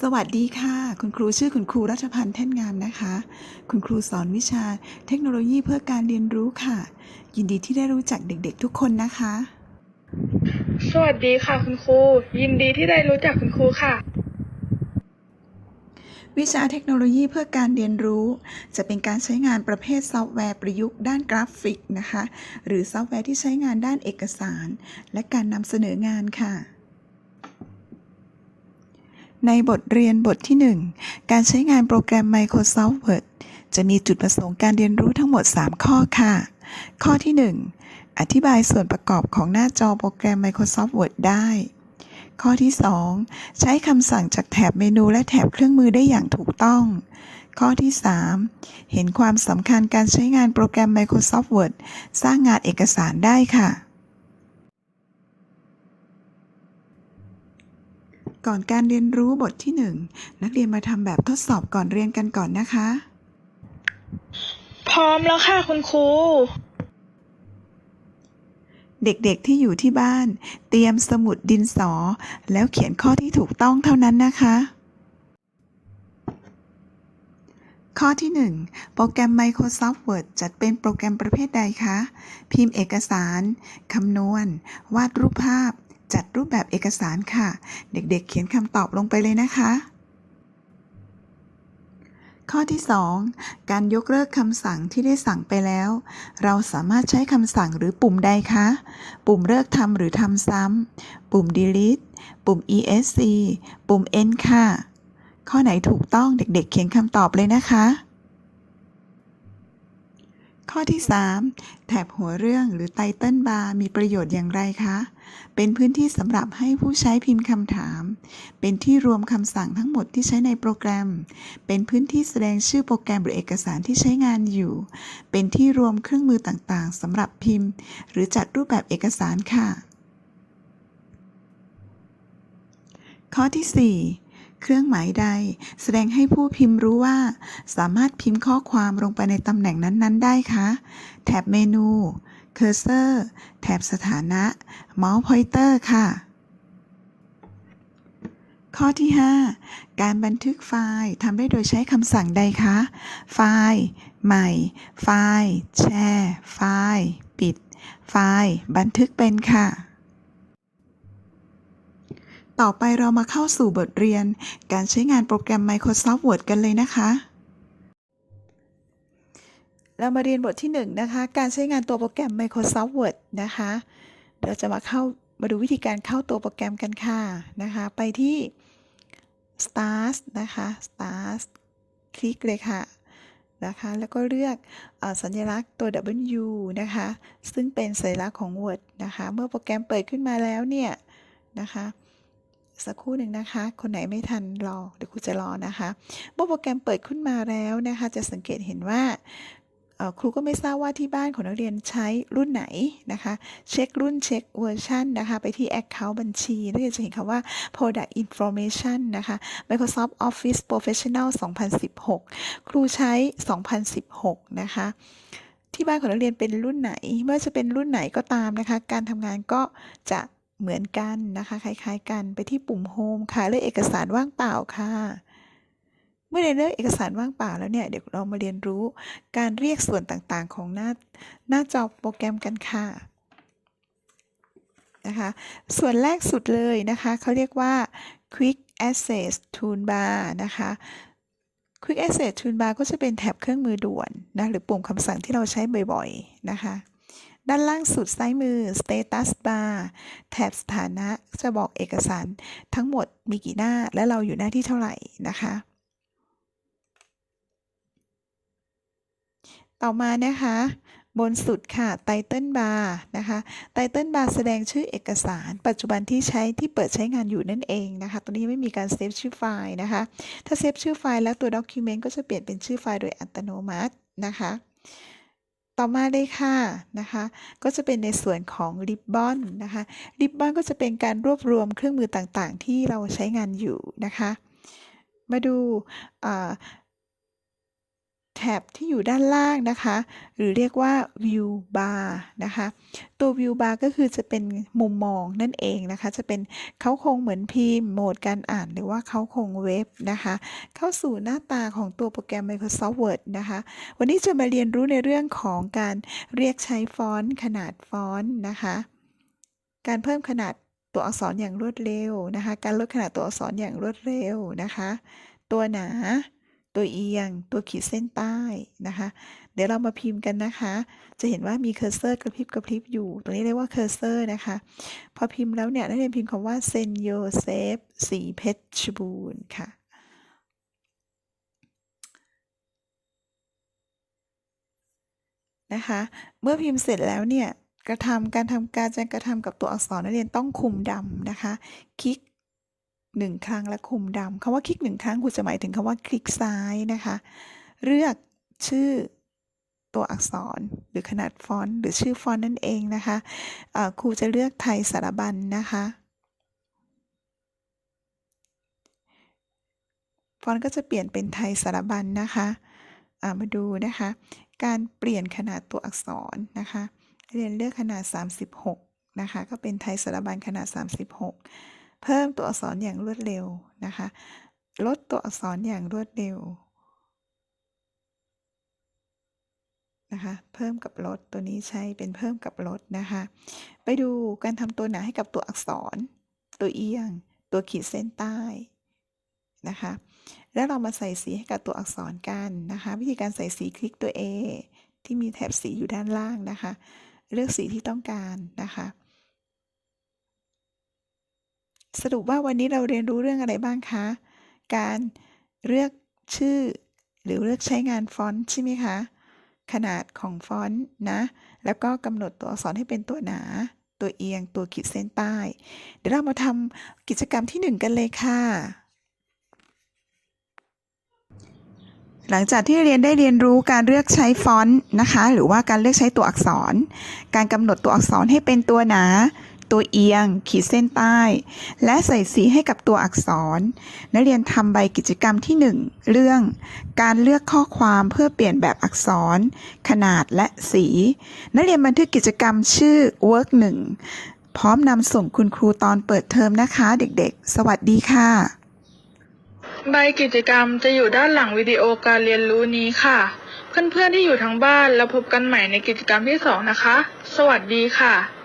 สวัสดีค่ะ คุณครูชื่อคุณครูรัชพันธ์แท่นงามนะคะ คุณครูสอนวิชาเทคโนโลยีเพื่อการเรียนรู้ค่ะ ยินดีที่ได้รู้จักเด็กๆทุกคนนะคะ สวัสดีค่ะคุณครู ยินดีที่ได้รู้จักคุณครูค่ะ วิชาเทคโนโลยีเพื่อการเรียนรู้ จะเป็นการใช้งานประเภทซอฟต์แวร์ประยุกต์ด้านกราฟิกนะคะ หรือซอฟต์แวร์ที่ใช้งานด้านเอกสาร และการนำเสนองานค่ะ ในบทเรียนบทที่ 1 การใช้งานโปรแกรม Microsoft Word จะมีจุดประสงค์การเรียนรู้ทั้งหมด 3 ข้อค่ะ ข้อที่ 1 อธิบายส่วนประกอบของหน้าจอโปรแกรม Microsoft Word ได้ ข้อที่ 2 ใช้คำสั่งจากแถบเมนูและแถบเครื่องมือได้อย่างถูกต้อง ข้อที่ 3 เห็นความสำคัญการใช้งานโปรแกรม Microsoft Word สร้างงานเอกสารได้ค่ะ ก่อนการเรียนรู้บทที่ 1 นักเรียนมาทำแบบทดสอบก่อนเรียนกันก่อนนะคะ พร้อมแล้วค่ะคุณครู เด็กๆที่อยู่ที่บ้าน เตรียมสมุดดินสอ แล้วเขียนข้อที่ถูกต้องเท่านั้นนะคะ ข้อที่ 1 โปรแกรม Microsoft Word จัดเป็นโปรแกรมประเภทใดคะ พิมพ์เอกสาร คำนวณ วาดรูปภาพ จัดรูปแบบเอกสารค่ะ เด็กๆ เขียนคำตอบลงไปเลยนะคะ ข้อที่ 2 การยกเลิกคำสั่งที่ได้สั่งไปแล้ว เราสามารถใช้คำสั่งหรือปุ่มใดคะ ปุ่มเลิกทำหรือทำซ้ำ ปุ่ม delete ปุ่ม esc ปุ่ม end ค่ะ ข้อไหนถูกต้องเด็กๆ เขียนคำตอบเลยนะคะข้อที่ 3 แถบหัวเรื่องหรือไตเติลบาร์มีประโยชน์อย่างไรคะ เป็นพื้นที่สำหรับให้ผู้ใช้พิมพ์คำถาม เป็นที่รวมคำสั่งทั้งหมดที่ใช้ในโปรแกรม เป็นพื้นที่แสดงชื่อโปรแกรมหรือเอกสารที่ใช้งานอยู่ เป็นที่รวมเครื่องมือต่างๆสำหรับพิมพ์ หรือจัดรูปแบบเอกสารค่ะ ข้อที่ 4เครื่องหมายใด แสดงให้ผู้พิมพ์รู้ว่า สามารถพิมพ์ข้อความลงไปในตำแหน่งนั้น ๆ ได้คะ แถบเมนู อร์เซอร์ แถบสถานะ เมาส์พอยเตอร์ค่ะ ข้อที่ 5 การบันทึกไฟล์ทำได้โดยใช้คำสั่งใดคะ ไฟล์ ใหม่ ไฟล์ แชร์ ไฟล์ ปิด ไฟล์ บันทึกเป็นค่ะต่อไปเรามาเข้าสู่บทเรียนการใช้งานโปรแกรม Microsoft Word กันเลยนะคะ เรามาเรียนบทที่1นะคะ การใช้งานตัวโปรแกรม Microsoft Word นะคะ เราจะมาเข้ามาดูวิธีการเข้าตัวโปรแกรมกันค่ะนะคะ ไปที่ Start นะคะ Start คลิกเลยค่ะนะคะ แล้วก็เลือกอสัญลักษณ์ตัว W นะคะ ซึ่งเป็นสัญลักษณ์ของ Word นะคะ เมื่อโปรแกรมเปิดขึ้นมาแล้วเนี่ยนะคะ สักครู่หนึ่งนะคะ คนไหนไม่ทันรอ เดี๋ยวครูจะรอนะคะ เมื่อโปรแกรมเปิดขึ้นมาแล้วนะคะ จะสังเกตเห็นว่า ครูก็ไม่ทราบว่าที่บ้านของนักเรียนใช้รุ่นไหนนะคะ เช็ครุ่นเช็คเวอร์ชันนะคะ ไปที่ Account บัญชีนักเรียนจะเห็นคำว่า Product Information นะคะ Microsoft Office Professional 2016 ครูใช้ 2016 นะคะ ที่บ้านของนักเรียนเป็นรุ่นไหน เมื่อจะเป็นรุ่นไหนก็ตามนะคะ การทำงานก็จะเหมือนกันนะคะ คล้ายๆ กัน ไปที่ปุ่ม Home ค่ะ เลือกเอกสารว่างเปล่าค่ะ เมื่อได้เลือกเอกสารว่างเปล่าแล้วเนี่ย เดี๋ยวเรามาเรียนรู้การเรียกส่วนต่างๆ ของหน้าหน้าจอโปรแกรมกันค่ะนะคะส่วนแรกสุดเลยนะคะเขาเรียกว่า Quick Access Toolbar นะคะ Quick Access Toolbar ก็จะเป็นแถบเครื่องมือด่วนนะหรือปุ่มคำสั่งที่เราใช้บ่อยๆนะคะด้านล่างสุดซ้ายมือ Status Bar แถบสถานะจะบอกเอกสารทั้งหมดมีกี่หน้าและเราอยู่หน้าที่เท่าไหร่นะคะ ต่อมานะคะบนสุดค่ะ Title Bar นะคะ Title Bar แสดงชื่อเอกสาร ปัจจุบันที่ใช้ที่เปิดใช้งานอยู่นั่นเองนะคะตรงนี้ไม่มีการเซฟชื่อไฟล์นะคะถ้าเซฟชื่อไฟล์แล้วตัว Document ก็จะเปลี่ยนเป็นชื่อไฟล์โดยอัตโนมัตินะคะต่อมาเลยค่ะนะคะก็จะเป็นในส่วนของ Ribbon นะคะ Ribbon ก็จะเป็นการรวบรวมเครื่องมือต่างๆ ที่เราใช้งานอยู่นะคะมาดูอ่า แท็บที่อยู่ด้านล่างนะคะ หรือเรียกว่า view bar นะคะ ตัว view bar ก็คือจะเป็นมุมมองนั่นเองนะคะ จะเป็นเขาโครงเหมือนพิมพ์โหมดการอ่าน หรือว่าเขาโครงเว็บนะคะ เข้าสู่หน้าตาของตัวโปรแกรม Microsoft Word นะคะ วันนี้จะมาเรียนรู้ในเรื่องของการเรียกใช้ฟอนต์ขนาดฟอนต์นะคะ การเพิ่มขนาดตัวอักษรอย่างรวดเร็วนะคะ การลดขนาดตัวอักษรอย่างรวดเร็วนะคะ ตัวหนา ตัวเอียง ตัวขีดเส้นใต้นะคะ เดี๋ยวเรามาพิมพ์กันนะคะ จะเห็นว่ามีเคอร์เซอร์กระพริบกระพริบอยู่ ตรงนี้เรียกว่าเคอร์เซอร์นะคะ พอพิมพ์แล้วเนี่ยนักเรียนพิมพ์คำว่าเซนโยเซฟสีเพชรบูรณ์ค่ะนะคะ เมื่อพิมพ์เสร็จแล้วเนี่ยกระทำการทำการจะกระทำกับตัวอักษรนักเรียนต้องคุมดำนะคะ คลิก หนึ่งครั้งและคุมดำคำว่าคลิกหนึ่งครั้งครูจะหมายถึงคำว่าคลิกซ้ายนะคะ เลือกชื่อตัวอักษรหรือขนาดฟอนต์หรือชื่อฟอนต์นั่นเองนะคะเอ่อครูจะเลือกไทยสารบัญนะคะ ฟอนต์ก็จะเปลี่ยนเป็นไทยสารบัญนะคะมาดูนะคะ การเปลี่ยนขนาดตัวอักษรนะคะเรียนเลือกขนาด 36 นะคะ ก็เป็นไทยสารบัญขนาด 36 เพิ่มตัวอักษรอย่างรวดเร็วนะคะ ลดตัวอักษรอย่างรวดเร็วนะคะ เพิ่มกับลดตัวนี้ใช้เป็นเพิ่มกับลดนะคะ ไปดูการทำตัวหนาให้กับตัวอักษร ตัวเอียง ตัวขีดเส้นใต้นะคะ แล้วเรามาใส่สีให้กับตัวอักษรกันนะคะ วิธีการใส่สีคลิกตัว A ที่มีแถบสีอยู่ด้านล่างนะคะ เลือกสีที่ต้องการนะคะ สรุปว่าวันนี้เราเรียนรู้เรื่องอะไรบ้างคะ การเลือกชื่อ หรือเลือกใช้งานฟอนต์ใช่ไหมคะ ขนาดของฟอนต์นะ แล้วก็กำหนดตัวอักษรให้เป็นตัวหนา ตัวเอียง ตัวขีดเส้นใต้ เดี๋ยวเรามาทำกิจกรรมที่หนึ่งกันเลยค่ะ หลังจากที่เรียนได้เรียนรู้การเลือกใช้ฟอนต์นะคะ หรือว่าการเลือกใช้ตัวอักษร การกำหนดตัวอักษรให้เป็นตัวหนา ตัวเอียง ขีดเส้นใต้ และใส่สีให้กับตัวอักษร นักเรียนทำใบกิจกรรมที่ 1 เรื่อง การเลือกข้อความเพื่อเปลี่ยนแบบอักษร ขนาดและสี นักเรียนบันทึกกิจกรรมชื่อ work 1 พร้อมนำส่งคุณครูตอนเปิดเทอมนะคะเด็กๆ สวัสดีค่ะ ใบกิจกรรมจะอยู่ด้านหลังวิดีโอการเรียนรู้นี้ค่ะเพื่อนๆที่อยู่ทางบ้านแล้วพบกันใหม่ในกิจกรรมที่สองนะคะ สวัสดีค่ะ